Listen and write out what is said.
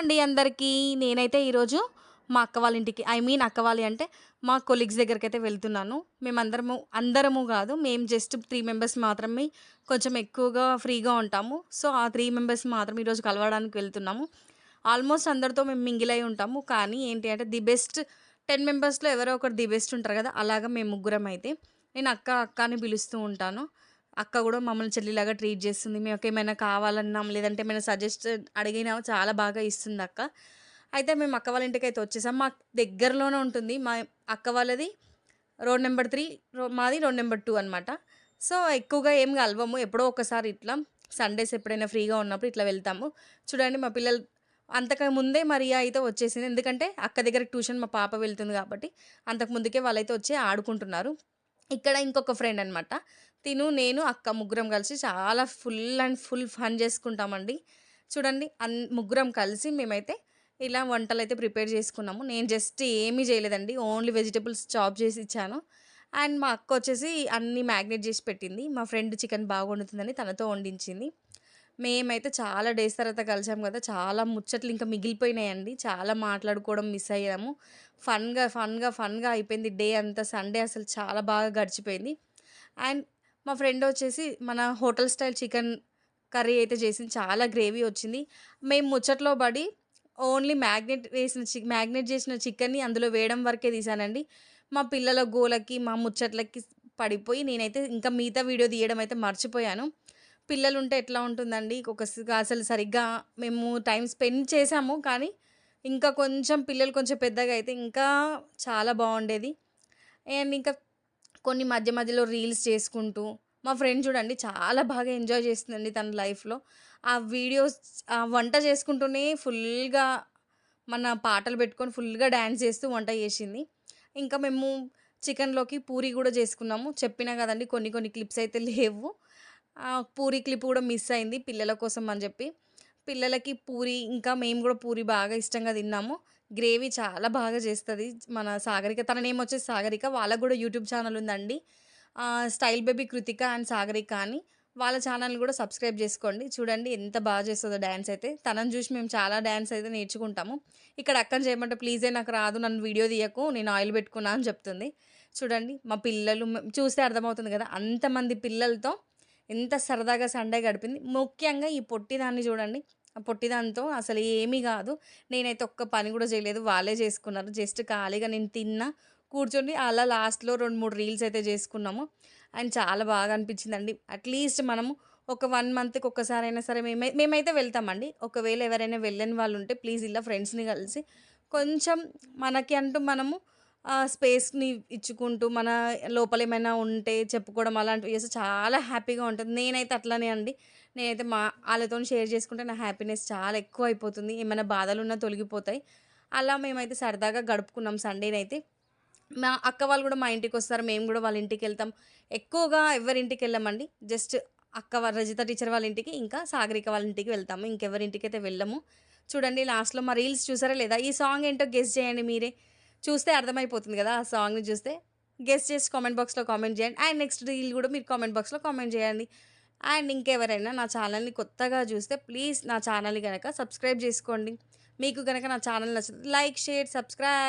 అండి అందరికీ. నేనైతే ఈరోజు మా అక్క వాళ్ళ ఇంటికి ఐ మీన్ అక్క వాళ్ళి అంటే మా కొలీగ్స్ దగ్గరికి అయితే వెళ్తున్నాను. మేమందరము అందరము కాదు మేము జస్ట్ త్రీ మెంబర్స్ మాత్రమే కొంచెం ఎక్కువగా ఫ్రీగా ఉంటాము. సో ఆ త్రీ మెంబర్స్ మాత్రం ఈరోజు కలవడానికి వెళ్తున్నాము. ఆల్మోస్ట్ అందరితో మేము మింగిల్ అయి ఉంటాము. కానీ ఏంటి అంటే ది బెస్ట్ టెన్ మెంబర్స్లో ఎవరో ఒకరు ది బెస్ట్ ఉంటారు కదా అలాగా మేము ముగ్గురం అయితే నేను అక్క అక్క అని పిలుస్తూ ఉంటాను. అక్క కూడా మమ్మల్ని చెల్లిలాగా ట్రీట్ చేస్తుంది. మేము ఏమైనా కావాలన్నాం లేదంటే ఏమైనా సజెస్ట్ అడిగినా చాలా బాగా ఇస్తుంది అక్క. అయితే మేము అక్క వాళ్ళ ఇంటికి అయితే వచ్చేసాం. మా దగ్గరలోనే ఉంటుంది. మా అక్క వాళ్ళది రోడ్ నెంబర్ త్రీ రో మాది రోడ్ నెంబర్ టూ అనమాట సో ఎక్కువగా ఏం కలవము. ఎప్పుడో ఒకసారి ఇట్లా సండేస్ ఎప్పుడైనా ఫ్రీగా ఉన్నప్పుడు ఇట్లా వెళ్తాము. చూడండి మా పిల్లలు అంతకు ముందే మరియా అయితే వచ్చేసింది. ఎందుకంటే అక్క దగ్గర ట్యూషన్ మా పాప వెళ్తుంది కాబట్టి అంతకు ముందుకే వాళ్ళైతే వచ్చి ఆడుకుంటున్నారు. ఇక్కడ ఇంకొక ఫ్రెండ్ అనమాట తిను నేను అక్క ముగ్గురం కలిసి చాలా ఫుల్ అండ్ ఫుల్ ఫన్ చేసుకుంటామండి. చూడండి అన్ ముగ్గురం కలిసి మేమైతే ఇలా వంటలు అయితే ప్రిపేర్ చేసుకున్నాము. నేను జస్ట్ ఏమీ చేయలేదండి ఓన్లీ వెజిటబుల్స్ చాప్ చేసి ఇచ్చాను. అండ్ మా అక్క వచ్చేసి అన్నీ మ్యాగ్నేట్ చేసి పెట్టింది. మా ఫ్రెండ్ చికెన్ బాగా వండుతుందని తనతో వండించింది. మేమైతే చాలా డేస్ తర్వాత కలిసాం కదా చాలా ముచ్చట్లు ఇంకా మిగిలిపోయినాయండి. చాలా మాట్లాడుకోవడం మిస్ అయ్యాము. ఫన్గా ఫన్గా ఫన్గా అయిపోయింది డే అంతా. సండే అసలు చాలా బాగా గడిచిపోయింది. అండ్ మా ఫ్రెండ్ వచ్చేసి మన హోటల్ స్టైల్ చికెన్ కర్రీ అయితే చేసింది. చాలా గ్రేవీ వచ్చింది. మేము ముచ్చట్లో పడి ఓన్లీ మ్యాగ్నెట్ వేసిన చి మ్యాగ్నెట్ చేసిన చికెన్ని అందులో వేయడం వరకే తీసానండి. మా పిల్లల గోలకి మా ముచ్చట్లకి పడిపోయి నేనైతే ఇంకా మిగతా వీడియో తీయడం అయితే మర్చిపోయాను. పిల్లలు ఉంటే ఎట్లా ఉంటుందండి? ఒక అసలు సరిగ్గా మేము టైం స్పెండ్ చేసాము కానీ ఇంకా కొంచెం పిల్లలు కొంచెం పెద్దగా అయితే ఇంకా చాలా బాగుండేది. అండ్ ఇంకా కొన్ని మధ్య మధ్యలో రీల్స్ చేసుకుంటూ మా ఫ్రెండ్ చూడండి చాలా బాగా ఎంజాయ్ చేస్తుందండి తన లైఫ్లో. ఆ వీడియోస్ ఆ వంట చేసుకుంటూనే ఫుల్గా మన పాటలు పెట్టుకొని ఫుల్గా డ్యాన్స్ చేస్తూ వంట చేసింది. ఇంకా మేము చికెన్లోకి పూరి కూడా చేసుకున్నాము. చెప్పినా కదండి కొన్ని కొన్ని క్లిప్స్ అయితే లేవు. పూరి క్లిప్ కూడా మిస్ అయింది పిల్లల కోసం అని చెప్పి. పిల్లలకి పూరి ఇంకా మేము కూడా పూరి బాగా ఇష్టంగా తిన్నాము. గ్రేవీ చాలా బాగా చేస్తుంది. మన సాగరిక తన నేమ్ వచ్చేసి సాగరిక. వాళ్ళకు కూడా యూట్యూబ్ ఛానల్ ఉందండి. Style baby Krithika and Sagarika అని. వాళ్ళ ఛానల్ కూడా సబ్స్క్రైబ్ చేసుకోండి. చూడండి ఎంత బాగా చేస్తుందో డ్యాన్స్ అయితే. తనని చూసి మేము చాలా డ్యాన్స్ అయితే నేర్చుకుంటాము. ఇక్కడ అక్కని చేయమంటే ప్లీజే నాకు రాదు నన్ను వీడియో తీయకు నేను ఆయిల్ పెట్టుకున్నా అని చెప్తుంది. చూడండి మా పిల్లలు చూస్తే అర్థమవుతుంది కదా అంతమంది పిల్లలతో ఎంత సరదాగా సండే గడిపింది. ముఖ్యంగా ఈ పొట్టిదాన్ని చూడండి. పొట్టిదాంతో అసలు ఏమీ కాదు. నేనైతే ఒక్క పని కూడా చేయలేదు. వాళ్ళే చేసుకున్నారు. జస్ట్ ఖాళీగా నేను తిన్నా కూర్చొని అలా లాస్ట్లో రెండు మూడు రీల్స్ అయితే చేసుకున్నాము. అండ్ చాలా బాగా అనిపించిందండి. అట్లీస్ట్ మనము ఒక వన్ మంత్కి ఒక్కసారి అయినా సరే మేమే మేమైతే వెళ్తామండి. ఒకవేళ ఎవరైనా వెళ్ళని వాళ్ళు ఉంటే ప్లీజ్ ఇలా ఫ్రెండ్స్ని కలిసి కొంచెం మనకి అంటూ మనము స్పేస్ని ఇచ్చుకుంటూ మన లోపల ఏమైనా ఉంటే చెప్పుకోవడం అలాంటివి చేస్తే చాలా హ్యాపీగా ఉంటుంది. నేనైతే అట్లనే అండి. నేనైతే మా వాళ్ళతో షేర్ చేసుకుంటే నా హ్యాపీనెస్ చాలా ఎక్కువ అయిపోతుంది. ఏమైనా బాధలు ఉన్నా తొలగిపోతాయి. అలా మేమైతే సరదాగా గడుపుకున్నాం సండేనైతే. మా అక్క వాళ్ళు కూడా మా ఇంటికి వస్తారు. మేము కూడా వాళ్ళ ఇంటికి వెళ్తాం. ఎక్కువగా ఎవరింటికి వెళ్ళామండి? జస్ట్ అక్క రజిత టీచర్ వాళ్ళ ఇంటికి ఇంకా సాగరిక వాళ్ళ ఇంటికి వెళ్తాము. ఇంకెవరింటికి అయితే వెళ్ళము. చూడండి లాస్ట్లో మా రీల్స్ చూసారా లేదా? ఈ సాంగ్ ఏంటో గెస్ట్ చేయండి మీరే. చూస్తే అర్థమైపోతుంది కదా ఆ సాంగ్ని చూస్తే. గెస్ట్ చేసి కామెంట్ బాక్స్లో కామెంట్ చేయండి. అండ్ నెక్స్ట్ రీల్ కూడా మీరు కామెంట్ బాక్స్లో కామెంట్ చేయండి. అండ్ ఇంకెవరైనా నా ఛానల్ని కొత్తగా చూస్తే ప్లీజ్ నా ఛానల్ని కనుక సబ్స్క్రైబ్ చేసుకోండి. మీకు కనుక నా ఛానల్ నచ్చుతుంది లైక్ షేర్ సబ్స్క్రైబ్